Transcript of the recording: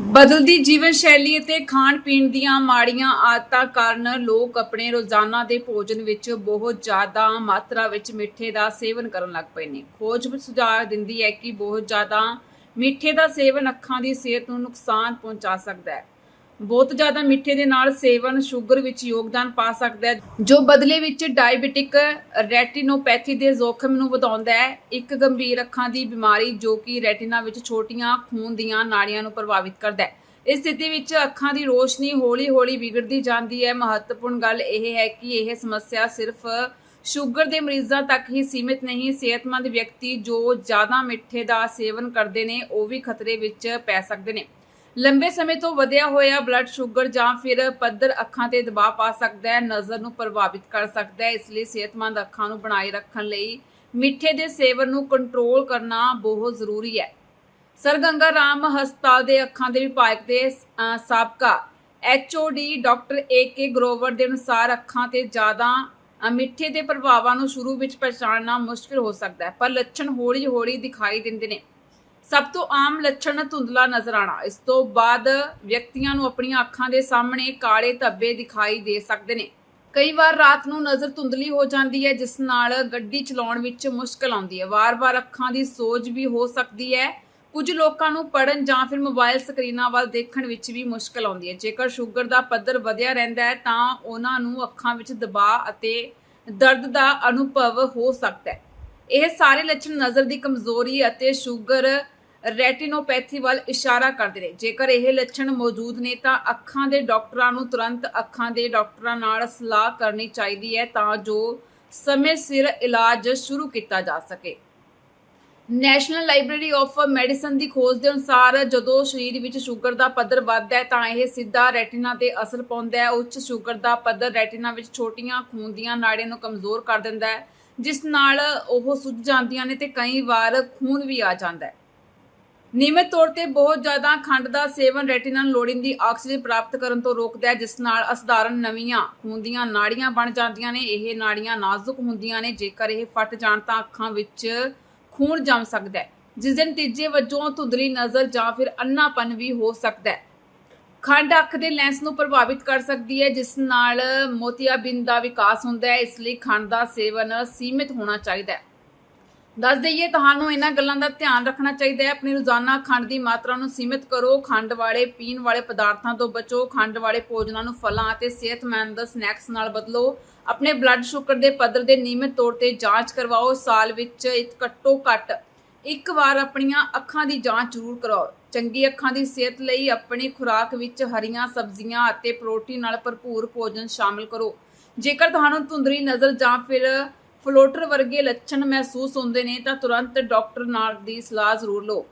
ਬਦਲਦੀ ਜੀਵਨ ਸ਼ੈਲੀ ਅਤੇ ਖਾਣ ਪੀਣ ਦੀਆਂ ਮਾੜੀਆਂ ਆਦਤਾਂ ਕਾਰਨ ਲੋਕ ਆਪਣੇ ਰੋਜ਼ਾਨਾ ਦੇ ਭੋਜਨ ਵਿੱਚ ਬਹੁਤ ਜ਼ਿਆਦਾ ਮਾਤਰਾ ਵਿੱਚ ਮਿੱਠੇ ਦਾ ਸੇਵਨ ਕਰਨ ਲੱਗ ਪਏ ਨੇ। ਖੋਜ ਵਿੱਚ ਸੁਝਾਅ ਦਿੰਦੀ ਹੈ ਕਿ ਬਹੁਤ ਜ਼ਿਆਦਾ ਮਿੱਠੇ ਦਾ ਸੇਵਨ ਅੱਖਾਂ ਦੀ ਸਿਹਤ ਨੂੰ ਨੁਕਸਾਨ ਪਹੁੰਚਾ ਸਕਦਾ ਹੈ। ਬਹੁਤ ਜ਼ਿਆਦਾ ਮਿੱਠੇ ਦੇ ਨਾਲ ਸੇਵਨ, ਸ਼ੂਗਰ ਵਿੱਚ ਯੋਗਦਾਨ ਪਾ ਸਕਦਾ ਹੈ। ਜੋ ਬਦਲੇ ਵਿੱਚ ਡਾਇਬੀਟਿਕ ਰੈਟੀਨੋਪੈਥੀ ਦੇ ਜ਼ੋਖਮ ਨੂੰ ਵਧਾਉਂਦਾ ਹੈ, ਇੱਕ ਗੰਭੀਰ ਅੱਖਾਂ ਦੀ ਬਿਮਾਰੀ ਜੋ ਕਿ ਰੈਟੀਨਾ ਵਿੱਚ ਛੋਟੀਆਂ ਖੂਨ ਦੀਆਂ ਨਾੜੀਆਂ ਨੂੰ ਪ੍ਰਭਾਵਿਤ ਕਰਦਾ ਹੈ। ਇਸ ਸਥਿਤੀ ਵਿੱਚ ਅੱਖਾਂ ਦੀ ਰੋਸ਼ਨੀ ਹੌਲੀ-ਹੌਲੀ ਵਿਗੜਦੀ ਜਾਂਦੀ ਹੈ। ਮਹੱਤਵਪੂਰਨ ਗੱਲ ਇਹ ਹੈ ਕਿ ਇਹ ਸਮੱਸਿਆ ਸਿਰਫ ਸ਼ੂਗਰ ਦੇ ਮਰੀਜ਼ਾਂ ਤੱਕ ਹੀ ਸੀਮਿਤ ਨਹੀਂ, ਸਿਹਤਮੰਦ ਵਿਅਕਤੀ ਜੋ ਜ਼ਿਆਦਾ ਮਿੱਠੇ ਦਾ ਸੇਵਨ ਕਰਦੇ ਨੇ, ਉਹ ਵੀ ਖਤਰੇ ਵਿੱਚ ਪੈ ਸਕਦੇ ਨੇ। ਲੰਬੇ ਸਮੇਂ ਤੋਂ ਵਧਿਆ ਹੋਇਆ ਬਲੱਡ ਸ਼ੂਗਰ ਜਾਂ ਫਿਰ ਪੱਧਰ ਅੱਖਾਂ ਤੇ ਦਬਾਅ ਪਾ ਸਕਦਾ ਹੈ ਨਜ਼ਰ ਨੂੰ ਪ੍ਰਭਾਵਿਤ ਕਰ ਸਕਦਾ ਹੈ ਇਸ ਲਈ ਸਿਹਤਮੰਦ ਅੱਖਾਂ ਨੂੰ ਬਣਾਏ ਰੱਖਣ ਲਈ ਮਿੱਠੇ ਦੇ ਸੇਵਨ ਨੂੰ ਕੰਟਰੋਲ ਕਰਨਾ ਬਹੁਤ ਜ਼ਰੂਰੀ ਹੈ। ਸਰ ਗੰਗਾ ਰਾਮ ਹਸਪਤਾਲ ਦੇ ਅੱਖਾਂ ਦੇ ਵਿਭਾਗ ਦੇ ਅਹ, ਸਾਬਕਾ HOD doctor A K Grover ਦੇ ਅਨੁਸਾਰ ਅੱਖਾਂ ਤੇ ਜ਼ਿਆਦਾ ਮਿੱਠੇ ਦੇ ਪ੍ਰਭਾਵਾਂ ਨੂੰ ਸ਼ੁਰੂ ਵਿੱਚ ਪਛਾਣਨਾ ਮੁਸ਼ਕਿਲ ਹੋ ਸਕਦਾ ਹੈ ਪਰ ਲੱਛਣ ਹੌਲੀ-ਹੌਲੀ ਦਿਖਾਈ ਦਿੰਦੇ ਨੇ। ਸਭ ਤੋਂ ਆਮ ਲੱਛਣ ਧੁੰਦਲਾ ਨਜ਼ਰ ਆਣਾ ਇਸ ਤੋਂ ਬਾਅਦ ਵਿਅਕਤੀਆਂ ਨੂੰ ਆਪਣੀਆਂ ਅੱਖਾਂ ਦੇ ਸਾਹਮਣੇ ਕਾਲੇ ਧੱਬੇ ਦਿਖਾਈ ਦੇ ਸਕਦੇ ਨੇ। ਕਈ ਵਾਰ ਰਾਤ ਨੂੰ ਨਜ਼ਰ ਧੁੰਦਲੀ ਹੋ ਜਾਂਦੀ ਹੈ, ਜਿਸ ਨਾਲ ਗੱਡੀ ਚਲਾਉਣ ਵਿੱਚ ਮੁਸ਼ਕਲ ਆਉਂਦੀ ਹੈ। ਵਾਰ-ਵਾਰ ਅੱਖਾਂ ਦੀ ਸੋਜ ਵੀ ਹੋ ਸਕਦੀ ਹੈ। ਕੁਝ ਲੋਕਾਂ ਨੂੰ ਪੜਨ ਜਾਂ ਫਿਰ ਮੋਬਾਈਲ ਸਕਰੀਨਾਂ ਵੱਲ ਦੇਖਣ ਵਿੱਚ ਵੀ ਮੁਸ਼ਕਲ ਆਉਂਦੀ ਹੈ। ਜੇਕਰ ਸ਼ੂਗਰ ਦਾ ਪੱਧਰ ਵਧਿਆ ਰਹਿੰਦਾ ਹੈ, ਤਾਂ ਉਹਨਾਂ ਨੂੰ ਅੱਖਾਂ ਵਿੱਚ ਦਬਾਅ ਅਤੇ ਦਰਦ ਦਾ ਅਨੁਭਵ ਹੋ ਸਕਦਾ ਹੈ। ਇਹ ਸਾਰੇ ਲੱਛਣ ਨਜ਼ਰ ਦੀ ਕਮਜ਼ੋਰੀ ਅਤੇ ਸ਼ੂਗਰ ਰੈਟੀਨੋਪੈਥੀ ਵੱਲ ਇਸ਼ਾਰਾ ਕਰਦੇ ਨੇ ਜੇਕਰ ਇਹ ਲੱਛਣ ਮੌਜੂਦ ਨੇ, ਤਾਂ ਅੱਖਾਂ ਦੇ ਡਾਕਟਰਾਂ ਨੂੰ ਤੁਰੰਤ ਅੱਖਾਂ ਦੇ ਡਾਕਟਰਾਂ ਨਾਲ ਸਲਾਹ ਕਰਨੀ ਚਾਹੀਦੀ ਹੈ ਤਾਂ ਜੋ ਸਮੇਂ ਸਿਰ ਇਲਾਜ ਸ਼ੁਰੂ ਕੀਤਾ ਜਾ ਸਕੇ। ਨੈਸ਼ਨਲ ਲਾਇਬ੍ਰੇਰੀ ਆਫ ਮੈਡੀਸਨ ਦੀ ਖੋਜ ਦੇ ਅਨੁਸਾਰ, ਜਦੋਂ ਸਰੀਰ ਵਿੱਚ ਸ਼ੂਗਰ ਦਾ ਪੱਧਰ ਵੱਧਦਾ ਹੈ, ਤਾਂ ਇਹ ਸਿੱਧਾ ਰੈਟੀਨਾ ਤੇ ਅਸਰ ਪਾਉਂਦਾ ਹੈ। ਉੱਚ ਸ਼ੂਗਰ ਦਾ ਪੱਧਰ ਰੈਟੀਨਾ ਵਿੱਚ ਛੋਟੀਆਂ ਖੂਨ ਦੀਆਂ ਨਾੜੀਆਂ ਨੂੰ ਕਮਜ਼ੋਰ ਕਰ ਦਿੰਦਾ ਹੈ, ਜਿਸ ਨਾਲ ਉਹ ਸੁੱਜ ਜਾਂਦੀਆਂ ਨੇ ਤੇ ਕਈ ਵਾਰ ਖੂਨ ਵੀ ਆ ਜਾਂਦਾ ਹੈ। ਨਿਯਮਿਤ ਤੌਰ ਤੇ ਬਹੁਤ ਜ਼ਿਆਦਾ ਖੰਡ ਦਾ ਸੇਵਨ ਰੈਟੀਨਾ ਨੂੰ ਲੋੜੀਂਦੀ ਆਕਸੀਜਨ ਪ੍ਰਾਪਤ ਕਰਨ ਤੋਂ ਰੋਕਦਾ ਹੈ, ਜਿਸ ਨਾਲ ਅਸਧਾਰਨ ਨਵੀਆਂ ਖੂਨ ਦੀਆਂ ਨਾੜੀਆਂ ਬਣ ਜਾਂਦੀਆਂ ਨੇ। ਇਹ ਨਾੜੀਆਂ ਨਾਜ਼ੁਕ ਹੁੰਦੀਆਂ ਨੇ, ਜੇਕਰ ਇਹ ਫਟ ਜਾਣ ਤਾਂ ਅੱਖਾਂ ਵਿੱਚ ਖੂਨ ਜੰਮ ਸਕਦਾ ਹੈ। ਜਿਸ ਦੇ ਨਤੀਜੇ ਵਜੋਂ ਧੁੰਦਲੀ ਨਜ਼ਰ ਜਾਂ ਫਿਰ ਅੰਨਾਪਨ ਵੀ ਹੋ ਸਕਦਾ ਹੈ। ਖੰਡ ਅੱਖ ਦੇ ਲੈਂਸ ਨੂੰ ਪ੍ਰਭਾਵਿਤ ਕਰ ਸਕਦੀ ਹੈ, ਜਿਸ ਨਾਲ ਮੋਤੀਆਬਿੰਦ ਦਾ ਵਿਕਾਸ ਹੁੰਦਾ ਹੈ। ਇਸ ਲਈ ਖੰਡ ਦਾ ਸੇਵਨ ਸੀਮਿਤ ਹੋਣਾ ਚਾਹੀਦਾ ਹੈ। ਦੱਸ ਦਈਏ, ਤੁਹਾਨੂੰ ਇਹਨਾਂ ਗੱਲਾਂ ਦਾ ਧਿਆਨ ਰੱਖਣਾ ਚਾਹੀਦਾ ਹੈ। ਆਪਣੀ ਰੋਜ਼ਾਨਾ ਖੰਡ ਦੀ ਮਾਤਰਾ ਨੂੰ ਸੀਮਿਤ ਕਰੋ। ਖੰਡ ਵਾਲੇ, ਪੀਣ ਵਾਲੇ ਪਦਾਰਥਾਂ ਤੋਂ ਬਚੋ। ਖੰਡ ਵਾਲੇ ਭੋਜਨਾਂ ਨੂੰ ਫਲਾਂ ਅਤੇ ਸਿਹਤਮੰਦ ਸਨੈਕਸ ਨਾਲ ਬਦਲੋ। ਆਪਣੇ ਬਲੱਡ ਸ਼ੂਗਰ ਦੇ ਪੱਧਰ ਦੇ ਨਿਯਮਿਤ ਤੌਰ ਤੇ ਜਾਂਚ ਕਰਵਾਓ। ਸਾਲ ਵਿੱਚ ਘੱਟੋ ਘੱਟ ਇੱਕ ਵਾਰ ਆਪਣੀਆਂ ਅੱਖਾਂ ਦੀ ਜਾਂਚ ਜ਼ਰੂਰ ਕਰਾਓ। ਚੰਗੀ ਅੱਖਾਂ ਦੀ ਸਿਹਤ ਲਈ ਆਪਣੀ ਖੁਰਾਕ ਵਿੱਚ ਹਰੀਆਂ ਸਬਜ਼ੀਆਂ ਅਤੇ ਪ੍ਰੋਟੀਨ ਨਾਲ ਭਰਪੂਰ ਭੋਜਨ ਸ਼ਾਮਿਲ ਕਰੋ। ਜੇਕਰ ਤੁਹਾਨੂੰ ਧੁੰਦਰੀ ਨਜ਼ਰ ਜਾਂ ਫਿਰ ਫਲੋਟਰ ਵਰਗੇ ਲੱਛਣ ਮਹਿਸੂਸ ਹੁੰਦੇ ਨੇ ਤਾਂ ਤੁਰੰਤ ਡਾਕਟਰ ਨਾਲ ਦੀ ਸਲਾਹ ਜ਼ਰੂਰ ਲਓ।